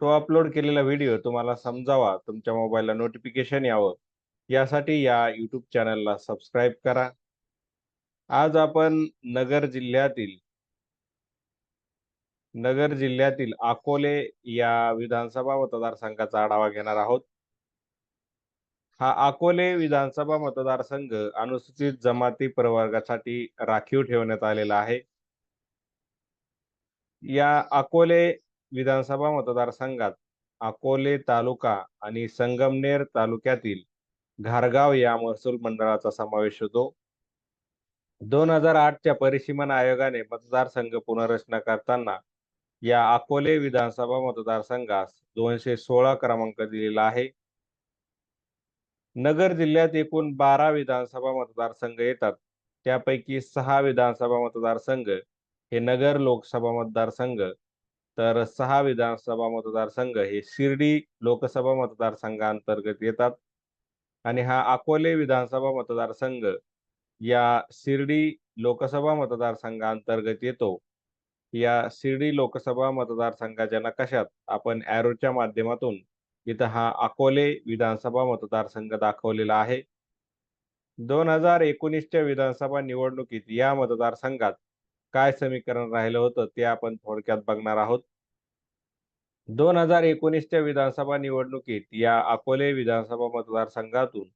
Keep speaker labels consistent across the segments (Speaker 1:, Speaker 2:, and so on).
Speaker 1: तो अपलोड केलेला व्हिडिओ तुम्हाला समजावा तुमच्या मोबाईलला नोटिफिकेशन यावं. यासाठी या यूट्यूब चॅनलला सबस्क्राईब करा. आज आपण नगर जिल्ह्यातील नगर जिल्ह्यातील अकोले या विधानसभा मतदारसंघाचा आढावा घेणार आहोत. हा अकोले विधानसभा मतदारसंघ अनुसूचित जमाती प्रवर्गासाठी राखीव ठेवण्यात आलेला आहे. या अकोले विधानसभा मतदारसंघात अकोले तालुका आणि संगमनेर तालुक्यातील घारगाव या महसूल मंडळाचा समावेश होतो. दोन हजार आठच्या परिसीमन आयोगाने मतदारसंघ पुनर्रचना करताना या अकोले विधानसभा मतदारसंघास दोनशे सोळा क्रमांक दिलेला आहे. नगर जिल्ह्यात एकूण बारा विधानसभा मतदारसंघ येतात. त्यापैकी सहा विधानसभा मतदारसंघ हे नगर लोकसभा मतदारसंघ तर सहा विधानसभा मतदारसंघ हे शिर्डी लोकसभा मतदारसंघांतर्गत येतात. आणि हा अकोले विधानसभा मतदारसंघ या शिर्डी लोकसभा मतदारसंघांतर्गत येतो. या शिर्डी लोकसभा मतदारसंघाच्या नकाशात आपण ॲरोच्या माध्यमातून इथं हा अकोले विधानसभा मतदारसंघ दाखवलेला आहे. दोन हजार एकोणीसच्या विधानसभा निवडणुकीत या मतदारसंघात काय समीकरण राहिलं होतं ते आपण थोडक्यात बघणार आहोत. दोन हजार एकोणीसच्या विधानसभा निवडणुकीत या अकोले विधानसभा मतदारसंघातून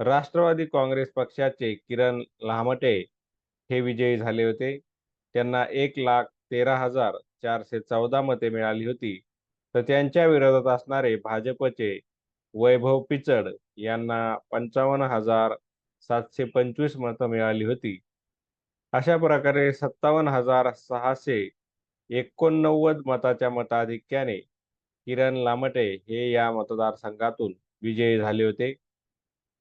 Speaker 1: राष्ट्रवादी काँग्रेस पक्षाचे किरण लहामटे हे विजयी झाले होते. त्यांना एक लाख तेरा हजार चारशे चौदा मते मिळाली होती. तर त्यांच्या विरोधात असणारे भाजपचे वैभव पिचड यांना पंचावन्न हजार सातशे पंचवीस मतं मिळाली होती. अशा प्रकारे सत्तावन्न हजार सहाशे एकोणनव्वद मताच्या मताधिक्याने किरण लामटे हे या मतदारसंघातून विजयी झाले होते.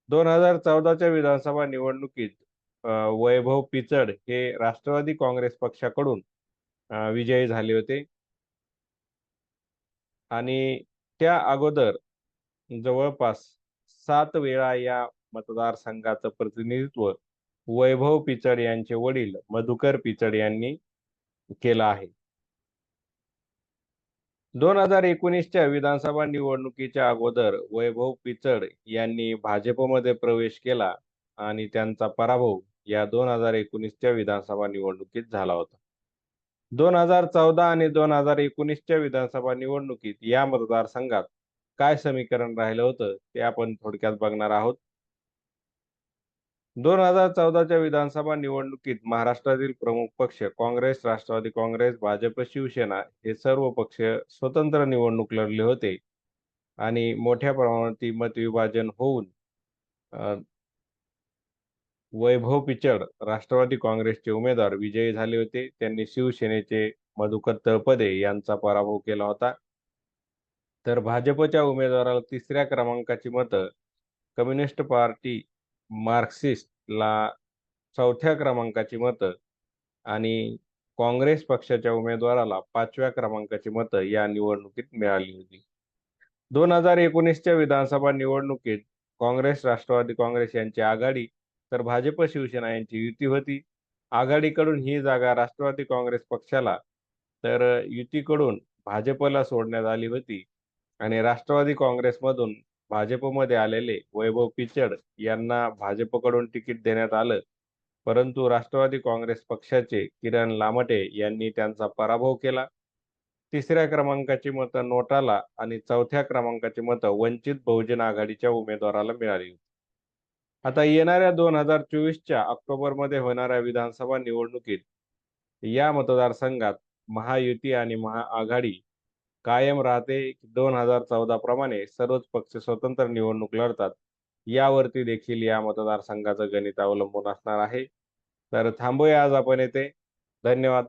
Speaker 1: दोन हजार चौदाच्या विधानसभा निवडणुकीत वैभव पिचड हे राष्ट्रवादी काँग्रेस पक्षाकडून विजयी झाले होते. आणि त्या अगोदर जवळपास सात वेळा या मतदारसंघाचं प्रतिनिधित्व वैभव पिचड यांचे वडील मधुकर पिचड यांनी केला आहे. दोन हजार एकोणीसच्या विधानसभा निवडणुकीच्या अगोदर वैभव पिचड यांनी भाजपमध्ये प्रवेश केला आणि त्यांचा पराभव या दोन हजार एकोणीसच्या विधानसभा निवडणुकीत झाला होता. दोन हजार चौदा आणि दोन हजार एकोणीसच्या विधानसभा निवडणुकीत या मतदारसंघात काय समीकरण राहिलं होतं ते आपण थोडक्यात बघणार आहोत. दोन हजार चौदाच्या विधानसभा निवडणुकीत महाराष्ट्रातील प्रमुख पक्ष काँग्रेस राष्ट्रवादी काँग्रेस भाजप शिवसेना हे सर्व पक्ष स्वतंत्र निवडणूक लढले होते. आणि मोठ्या प्रमाणात मतविभाजन होऊन वैभव पिचड राष्ट्रवादी काँग्रेसचे उमेदवार विजयी झाले होते. त्यांनी शिवसेनेचे मधुकर तळपदे यांचा पराभव केला होता. तर भाजपच्या उमेदवाराला तिसऱ्या क्रमांकाची मतं कम्युनिस्ट पार्टी मार्क्सिस्टला चौथ्या क्रमांकाची मतं आणि काँग्रेस पक्षाच्या उमेदवाराला पाचव्या क्रमांकाची मतं या निवडणुकीत मिळाली होती. दोन हजार एकोणीसच्या विधानसभा निवडणुकीत काँग्रेस राष्ट्रवादी काँग्रेस यांची आघाडी तर भाजप शिवसेना यांची युती होती. आघाडीकडून ही जागा राष्ट्रवादी काँग्रेस पक्षाला तर युतीकडून भाजपला सोडण्यात आली होती आणि राष्ट्रवादी काँग्रेसमधून भाजपमध्ये आलेले वैभव पिचड यांना भाजपकडून तिकीट देण्यात आलं. परंतु राष्ट्रवादी काँग्रेस पक्षाचे किरण लामटे यांनी त्यांचा पराभव केला. तिसऱ्या क्रमांकाची मतं नोटाला आणि चौथ्या क्रमांकाची मतं वंचित बहुजन आघाडीच्या उमेदवाराला मिळाली होती. आता येणाऱ्या दोन हजार चोवीसच्या ऑक्टोबरमध्ये होणाऱ्या विधानसभा निवडणुकीत या मतदारसंघात महायुती आणि महाआघाडी कायम राहते दोन हजार चौदा प्रमाणे सर्वच पक्ष स्वतंत्र निवडणूक लढतात. यावरती देखील या मतदारसंघाचं गणित अवलंबून असणार आहे. तर थांबूया आज आपण येथे धन्यवाद.